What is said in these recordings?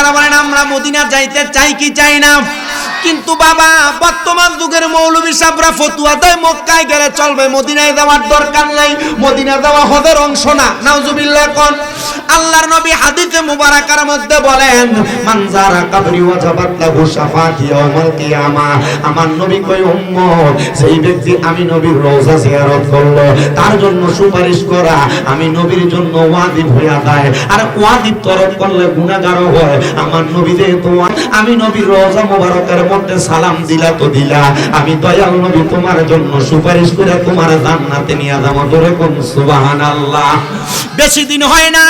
ডাক্তাররা বলেন আমরা মদিনা যাইতে চাই কি চাই না? কিন্তু বাবা, বর্তমান যুগের মৌলবী সাবরা ফতুয়া দেয় মক্কায় গেলে চলবে, মদিনায় যাওয়ার দরকার নাই। মদিনা যাওয়া হদের অংশ না। নাউজুবিল্লাহ কোন। আল্লাহর নবী হাদিসে মুবারাকার মধ্যে বলেন মানজারা কাবরি ওয়াজাবাত লাহু শাফাতি ইয়াউমাল কিয়ামা। আমার নবী কই উম্মত সেই ব্যক্তি আমি নবীর রওজা জিয়ারত করল, তার জন্য সুপারিশ করা, আমি নবীর জন্য ওয়াজিব হইয়া যায়। আর ওয়াজিব তরফ করলে গুনাহগার হয়। আমার নবী যেহেতু আমি নবীর রওজা মুবারকের মধ্যে সালাম দিলা তো দিলা। আমি দয়াল নবী তোমার জন্য সুপারিশ করে তোমার জান্নাতে নিয়ে যাব ধরে কোন সুবহানাল্লাহ। বেশি দিন হয় না,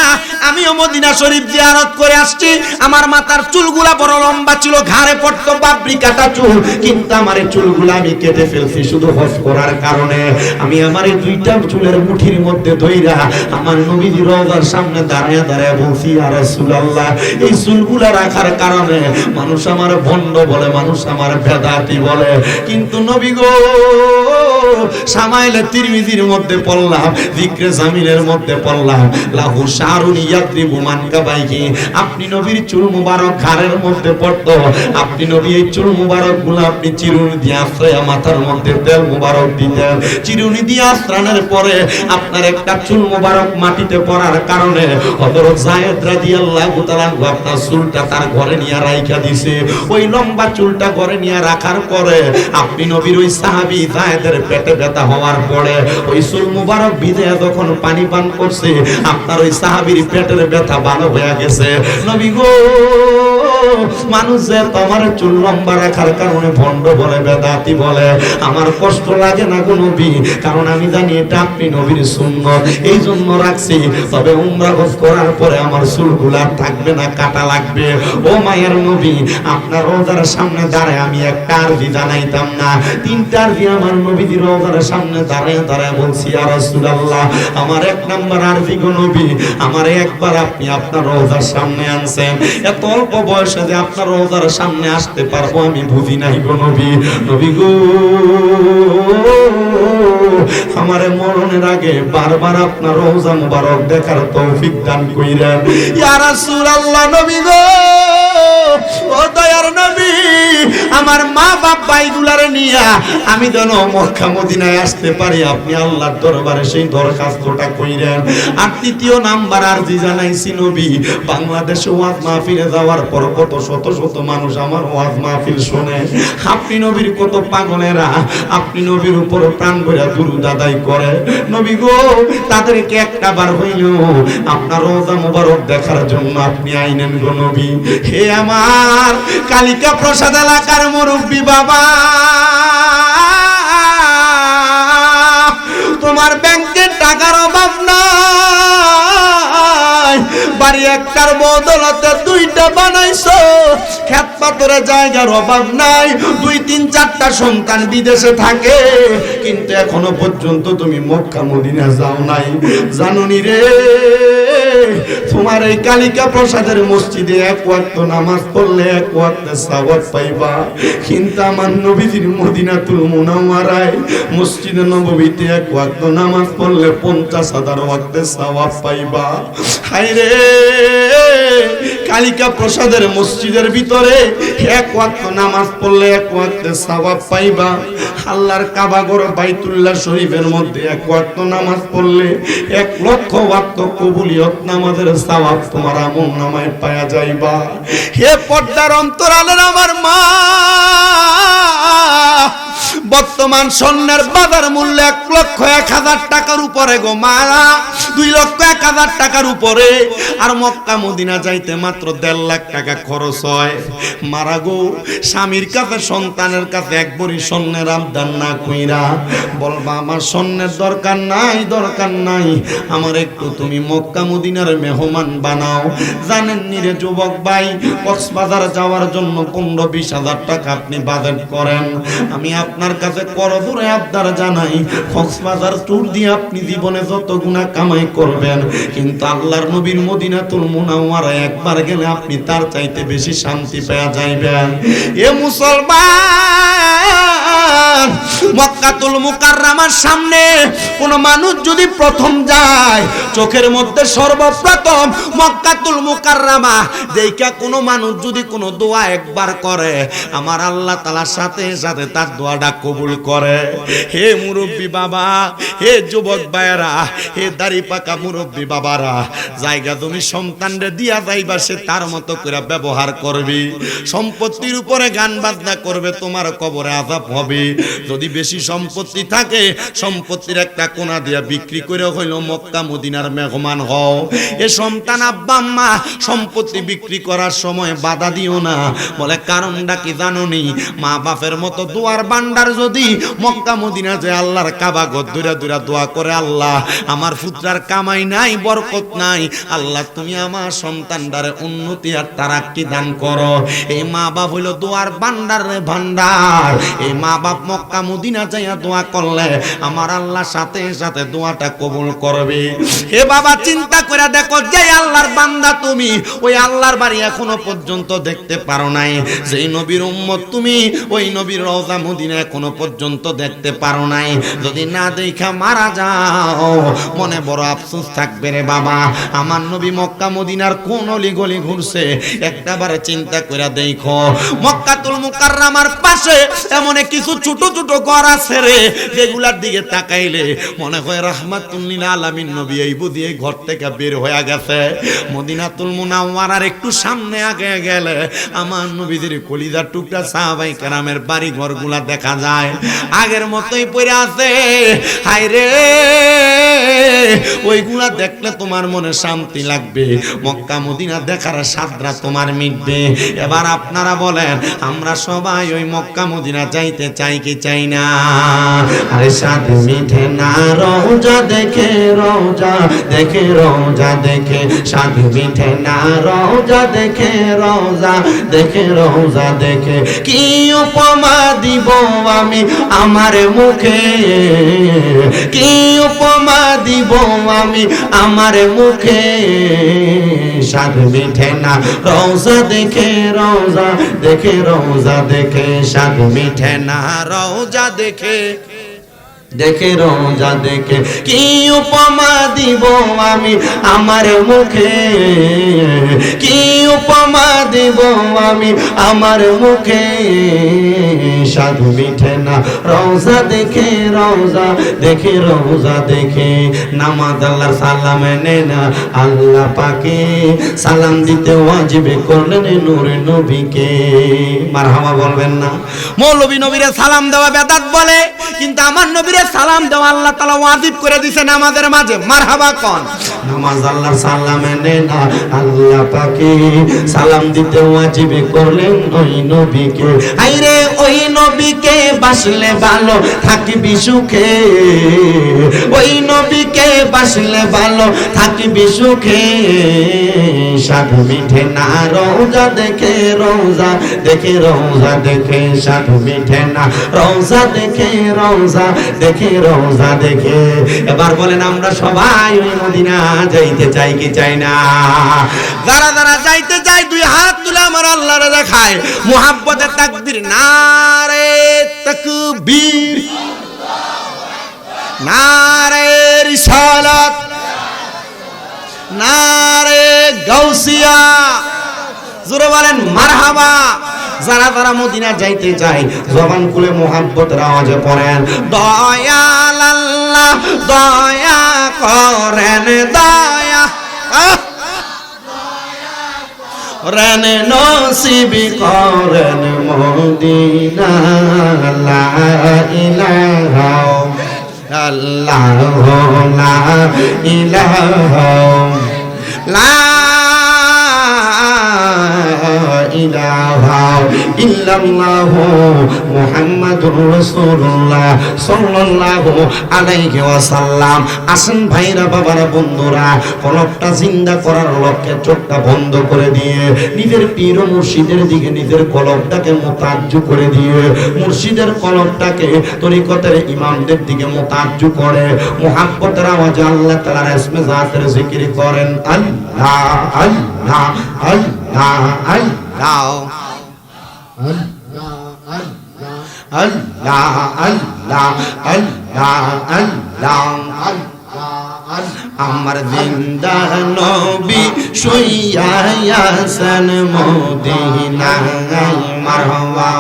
আমিও মদিনা শরীফ জিয়ারত করে আসছি। আমার মাথার চুলগুলা বড় লম্বা ছিল, ঘাড়ে পড়তো বাবরি কাটা চুল। কিন্তু আমার চুলগুলা আমি কেটে ফেলছি শুধু হজ করার কারণে। আমি আমার এই দুইটা চুলের মুঠির মধ্যে ধইরা আমার নবীজি রওজার সামনে দাঁড়ায় দাঁড়ায় বলছি আর রাসূলুল্লাহ, এই চুলগুলা রাখার কারণে মানুষ আমার ভণ্ড বলে মানুষ আমার বেদাতি বলে। কিন্তু নবী গো, সামাইলে তিরমিজির মধ্যে পড়লাম, জিক্রে জামিনের মধ্যে পড়লাম। লাহু শারুন ইয়াদ্রিবু মান কাবাইহি আপনি নবীর চুল মুবারক ঘাড়ের মধ্যে পড়তো। আপনি নবী এই চুল মুবারকগুলো আপনি চিরুনি দিয়ে আশ্রয় মাথার মধ্যে তেল মুবারক দিতেন। চিরুনি দিয়ে আশ্রানের পরে আপনার একটা চুল মুবারক মাটিতে পড়ার কারণে হযরত জায়েদ রাদিয়াল্লাহু তাআলা আপনার চুলটা তার ঘরে নিয়ে রাইখা দিছে। ওই লম্বা চুলটা ঘরে নিয়ে রাখার পরে আপনি নবীর ওই সাহাবী জায়েদের পেটে ব্যথা হওয়ার পরে ওই চুল মুবারক ভিজে যখন পানি পান করছে, আপনার ওই সাহাবীর পেটের ব্যথা ভালো হয়ে গেছে। নবী গো মানুষ যে তোমার চুল লম্বা রাখার কারণে ভণ্ড বলে, বেদাতি বলে। আমার কষ্ট লাগে না গো নবী, কারণ আমি জানি এটা আপনি নবীর সুন্নত। এই জন্য রাখছি। তবে উমরা হজ করার পরে আমার চুলগুলা থাকবে না, কাটা লাগবে। ও মায়ের নবী, আপনার রোজার সামনে দাঁড়ায় না। আমার আপনার সামনে আসতে পারব, আমি বুঝি নাই গো নবী। নবী গো, আমার মরণের আগে বারবার আপনার মুবারক দেখার তৌফিক দান রাসূলুল্লাহ, নবী গো! ও দয়ার নবী, আমার মা বাপ ভাইগুলারে নিয়া আমি যেন মক্কা মদিনায় আসতে পারি। আপনি আল্লাহর দরবারে সেই দরখাস্তটা কইরেন। আর তৃতীয় নাম্বার আর জি জানাইছি নবী, বাংলাদেশে ওয়াজ মাহফিলে যাওয়ার পর কত শত শত মানুষ আমার ওয়াজ মাহফিল শুনে। আপনি নবীর কত পাগলেরা, আপনি নবীর উপর প্রাণ ভরা দুরুদ আদায় করে। নবী গো, তাদেরকে একটা বার হইল আপনার রোজা মুবারক দেখার জন্য আপনি আইনেন গো নবী। হে আমার কালিকা প্রসাদ এলাকার মুরব্বী বাবা। তোমার ব্যাংকের টাকার অভাব নাই, বাড়ি একটার বদলতে দুইটা বানাইছো। খেত পাথরে জায়গার অভাব নাই, দুই, তিন, চারটা সন্তান বিদেশে থাকে। কিন্তু এখনও পর্যন্ত তুমি মক্কা মদিনা যাও নাই। জাননি রে, তোমার এই কালিকা প্রসাদের মসজিদে এক ওয়াক্ত নামাজ পড়লে এক ওয়াক্তে সাওয়াব পাইবা। কিন্তু আমার নবীজির মদিনাতুল মুনাওয়ারায় মসজিদে নববীতে এক ওয়াক্ত নামাজ পড়লে পঞ্চাশ হাজার ওয়াক্তে সাওয়াব পাইবা। হায় রে। কালিকা প্রসাদের মসজিদের ভিতরে এক ওয়াক্ত নামাজ পড়লে এক ওয়াক্তে সাওয়াব পাইবা। আল্লাহর কাবাগর বাইতুল্লাহ শরীফের মধ্যে এক ওয়াক্ত নামাজ পড়লে এক লক্ষ ওয়াক্ত কবুলিয়ত নামাজের সাওয়াব তোমার আমল নামায় পাওয়া যাইবা। হে পর্দার অন্তরালের আমার মা বর্তমান স্বর্ণের বাজার মূল্য এক লক্ষ এক হাজার টাকার উপরে গো মারা দুই লক্ষ এক হাজার টাকার উপরে। আর মক্কা মদিনা যাইতে মাত্র দেড় লাখ টাকা খরচ হয়। মারা গো, স্বামীর কাছে, সন্তানের কাছে এক বড়ি স্বর্ণের আবদার না কইরা বলবা, আমার স্বর্ণের দরকার নাই দরকার নাই। আমার একটু তুমি মক্কা মদিনার মেহমান বানাও। জানেন নিরে যুবক ভাই, কক্সবাজার যাওয়ার জন্য পনেরো বিশ হাজার টাকা আপনি বাজেট করেন। আমি আপনার কাছে করজোরে আবদার জানাই। কক্সবাজার ট্যুর দিয়ে আপনি জীবনে যত গুণা কামাই করবেন, কিন্তু আল্লাহর নবীর মদিনাতুল মুনাওয়ারা একবার গেলে আপনি তার চাইতে বেশি শান্তি পেয়ে যাইবেন। এ মুসলমান! মক্কাতুল মুকাররামার সামনে কোন মানুষ যদি প্রথম যায়, চোখের মধ্যে সর্বপ্রথম মক্কাতুল মুকাররামা। দেইখা কোন মানুষ যদি কোন দোয়া একবার করে, আমার আল্লাহ তাআলার সাথে সাথে তার দোয়াটা কবুল করে। হে মুরব্বী বাবা, হে যুবক ভাইয়েরা, হে দাড়ি পাকা মুরব্বী বাবারা, জায়গা তুমি সন্তানরে দিয়া যাইবা সে তার মতো করে ব্যবহার করবি। সম্পত্তির উপরে গান বাজনা করবে, তোমার কবরে আজাব হবে। যদি বেশি সম্পত্তি থাকে, সম্পত্তির একটা কোনা দিয়া বিক্রি করে হইল মক্কা, মদিনার মেহমান হও। এ সন্তান আব্বা, আম্মা, সম্পত্তি বিক্রি করার সময় বাধা দিও না। বলে, কারণটা কি জানো নি মা বাপের মতো দোয়ার বান্ডার যদি মক্কা, মদিনা যে আল্লাহর কাবা ঘর দূরে দূরে দোয়া করে আল্লাহ, আমার পুত্রার কামাই নাই, বরকত নাই। আল্লাহ, তুমি আমার সন্তানটারে উন্নতি আর তারাক্কি দান করো। এই মা বাপ হইল দোয়ার বান্ডার রে ভান্ডার। এই মা বাপ মক্কা মদিনা যাইয়া দোয়া করলে আমার আল্লাহ সাথে সাথে দোয়াটা কবুল করবে। হে বাবা, চিন্তা করে দেখো যে আল্লাহর বান্দা তুমি, ওই আল্লাহর বাড়ি এখনও পর্যন্ত দেখতে পারো নাই। যেই নবীর উম্মত তুমি, ওই নবীর রওজা মদিনা এখনও পর্যন্ত দেখতে পারো নাই। যদি না দেখা মারা যাও, মনে বড় আফসোস থাকবে রে বাবা। আমার নবী মক্কা মদিনার কোন অলি গলি ঘুরছে, একটাবারে চিন্তা করে দেখো। মক্কাতুল মুকাররামার পাশে এমন কিছু ছোট ছোট ঘর আছে রে, যেগুলার দিকে তাকাইলে মনে হয় রাহমাতুল্লিল আলামিন নবী এই বুঝি এই ঘর থেকে বের হয়ে গেছে। মদিনাতুল মুনাওয়ারার একটু সামনে আগে গেলে আমার নবীদের কলিজার টুকরা সাহাবাই কেরামের বাড়ি ঘরগুলা দেখা যায়। আগের মতোই পড়ে আছে। হাই রে! ওইগুলা দেখলে তোমার মনে শান্তি লাগবে। মক্কা মদিনা দেখার সাদরা তোমার মিটবে। এবার আপনারা বলেন, আমরা সবাই ওই মক্কা মদিনা যাইতে চাই কি চাই না? আরে সাদ মিঠে না, রোজা দেখে রোজা দেখে রোজা দেখে সাদ মিঠে না রোজা দেখে রোজা দেখে রোজা দেখে। কি উপমা দিব আমি আমার মুখে? কি উপমা দিব আমি আমার মুখে? সাদ মিঠে না রোজা দেখে রোজা দেখে রোজা দেখে। সাদ মিঠে না রোজা দেখে। দেখে, রোজা দেখে কি উপমা দিব আমি আমার মুখে? কি উপমা দিব আমি আমার মুখে? সাধু মিঠে না, রোজা দেখে রোজা দেখে রোজা দেখে। নামাজ আল্লাহর সালাম নে না, আল্লাহ পাকে। সালাম দিতে ওয়াজিবে করলেন নূরে নবীকে। মারহামা বলবেন না। মৌলবী নবীরে সালাম দেওয়া বেদাত বলে, কিন্তু আমার নবীরে সালাম দেওয়া আল্লাহ তাআলা ওয়াজিব করে দিয়েছেন আমাদের মাঝে। মারহাবা কোন। নামাজ আল্লাহর সালাম নে না আল্লাহ পাকে সালাম দিতে ওয়াজিবে করলেন ওই নবীকে। আইরে ওই নবীকে বাসলে ভালো থাকবি সুখে। ওই নবীকে বাসলে ভালো থাকবি সুখে। সাধু মিঠে না রোজা দেখে রোজা দেখে রোজা দেখে। সাধু মিঠে না রোজা দেখে রোজা দেখে রোজা দেখে। এবার বলেন, আমরা সবাই ওই মদিনা যাইতে চাই কি চাই না? যারা যারা যাইতে চাই দুই হাত তুলে আমার আল্লাহরে দেখায়। মুহাব্বতে তাকবীর, নারে তাকবীর। নারে রিসালাত। নারে গাউসিয়া। জোরে বলেন, মারহাবা। যারা যারা মদিনা যাইতে চাই জবান খুলে মোহাব্বতের আওয়াজে পড়েন দয়াল আল্লাহ, দয়া করেন, দয়া! রেন নসিবি করেন মদিনা আল্লাহ লা আসেন ভাইরা বন্ধুরা জিন্দা করার লক্ষ্যে চোখটা বন্ধ করে দিয়ে, নিজের পীর মুর্শিদের দিকে নিজের করে দিয়ে, মুর্শিদের কলবটাকে তরিকতের ইমামদের দিকে মোতাজ্জু করে, মুহাব্বতের আওয়াজে আল্লাহ জিকির করেন। আল্লাহ আল্লাহ আল্লাহ। আমার জিন্দা নবী শুইয়াছেন মদিনায় মারহাবা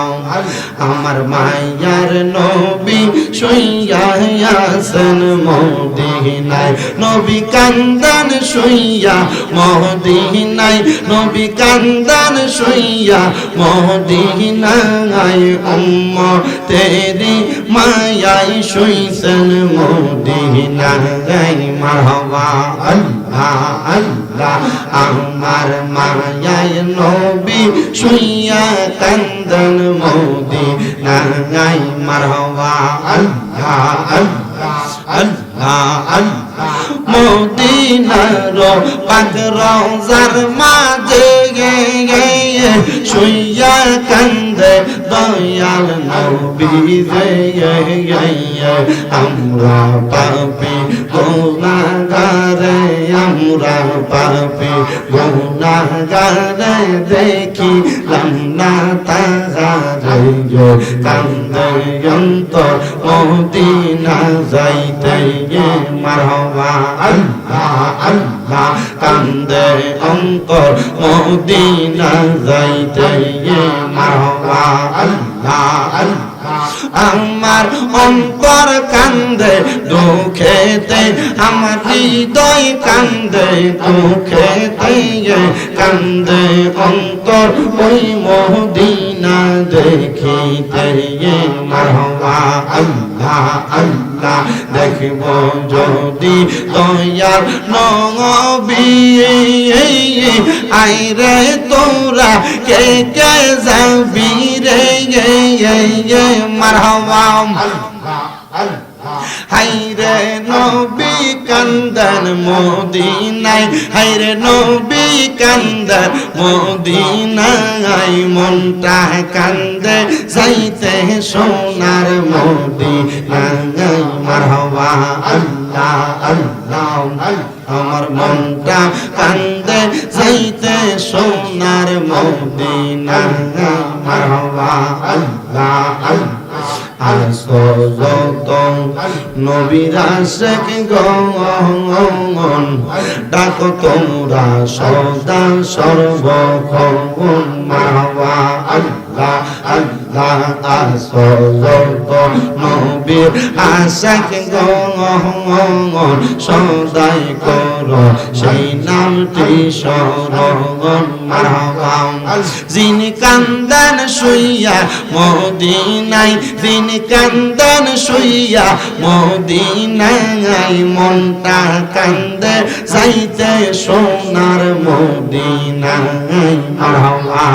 আমার মায়ার নবী শুইয়াছেন মদিনায়। নবী কান্দান শুইয়া মদিনায়, নবী কান্দান শুইয়া মদিনায়। উম্ম তেরি মায়াই শুইছেন মদিনায় মারহাবা আল্লাহ আল্লাহ। আমার মায়ায় নবী শুইয়া কান্দন নাই মারহাবা আল্লাহ আল্লাহ আল্লাহ। আল্লাহ মদিনার পাক রওজার মাঝে গে গে শুইয়া কান্দে দয়াল নবী যে আমরা পাপি গুনাহগারে আমরা পাপি গুনাহগারে দেখি লন্না তাহারে কান্দে অন্তর মদিনা যাইতে। মারহাবা, আল্লাহ। আল্লাহ কান্দে অন্তর মদিনা যাইতে মারহাবা আল্লাহ আল্লাহ আমার অন্তর কান্দে দুঃখেতে আমার হৃদয় কান্দে দুঃখেতে কান্দে অন্তর ওই মদিনা দেখিতে মারহাবা আল্লাহ আল্লাহ দেখব যদি দয়াল নবী আইরে তোরা কে কে যাবি রে মারহাবা হাইরে নবী কান্দন মদিনায়, হাইরে নবী কান্দন মদিনায়, মনটা কান্দে যাইতে সোনার মদিনায়, মারহাবা আল্লাহ আল্লাহ, আমার মনটা কান্দে যাইতে সোনার মদিনায়, মারহাবা আল্লাহ আল্লাহ। আসজন নবীরা শেখ গন ডাক তোমরা সদা সর্বক্ষণ মাওয়া আল্লাহ আল্লাহ। নবীর আশেক গন সদাই কর সেই নামটি স্মরণ যিনি কান্দান শুইয়া মদিনায় দিন কান্দন মনটা কান্দে যাইতে সোনার আল্লাহ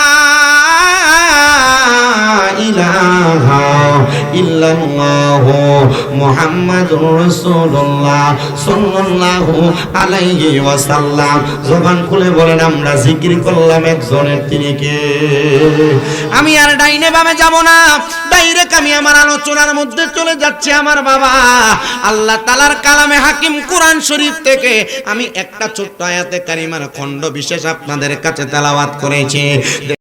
আমি আর ডাইনে বামে যাব না। ডাইরেক্ট আমি আমার আলোচনার মধ্যে চলে যাচ্ছি আমার বাবা। আল্লাহ তালার কালামে হাকিম কোরআন শরীফ থেকে আমি একটা ছোট্ট আয়াতে কারিমার খণ্ড বিশেষ আপনাদের কাছে তেলাওয়াত করেছি।